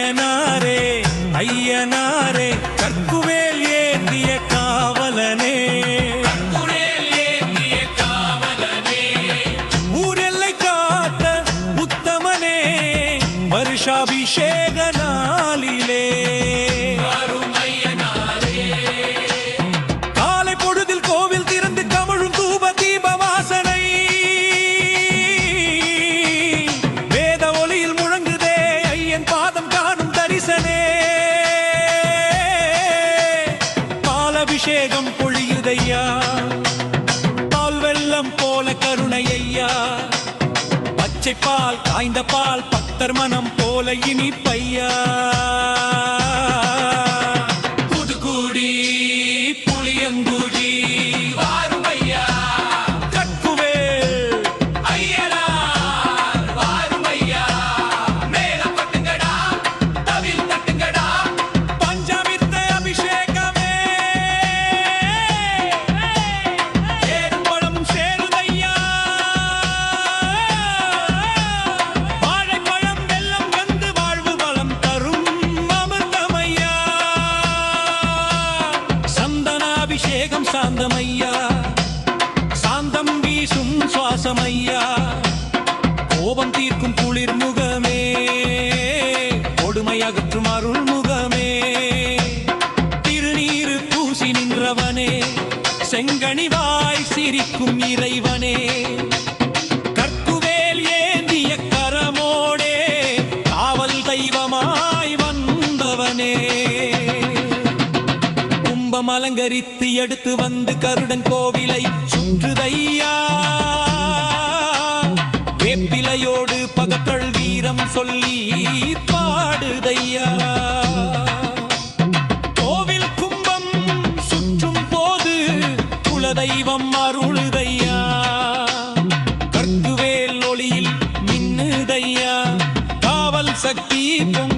ஐயனாரே ஐயனாரே கற்குவேல் ஏந்திய காவலனே. ஊரெல்லை காத்த உத்தமனே வருஷாபிஷேகனாலி அபிஷேகம் பொழியுதையா? பால் வெள்ளம் போல கருணையா பச்சை பால் காய்ந்த பால் பக்தர் மனம் போல இனிப்பையா? சந்தனாபிஷேகம் சாந்தமையா? சாந்தம் வீசும் சுவாசமையா? கோபம் தீர்க்கும் குளிர் முகமே? கொடுமை அகற்றும் அருள் முகமே? திருநீரு பூசி நின்றவனே செங்கனிவாய் சிரிக்கும் இறைவன். அலங்கரித்து எடுத்து வந்து கருடன் கோவிலை சுற்றுதையா? வேப்பிலையோடு பகத்தள் வீரம் சொல்லி பாடுதையா? கோவில் கும்பம் சுற்றும் போது குலதெய்வம் அருளுதையா? கருத்துவேல் ஒளியில் மின்னுதையா? காவல் சக்தி பொங்குதையா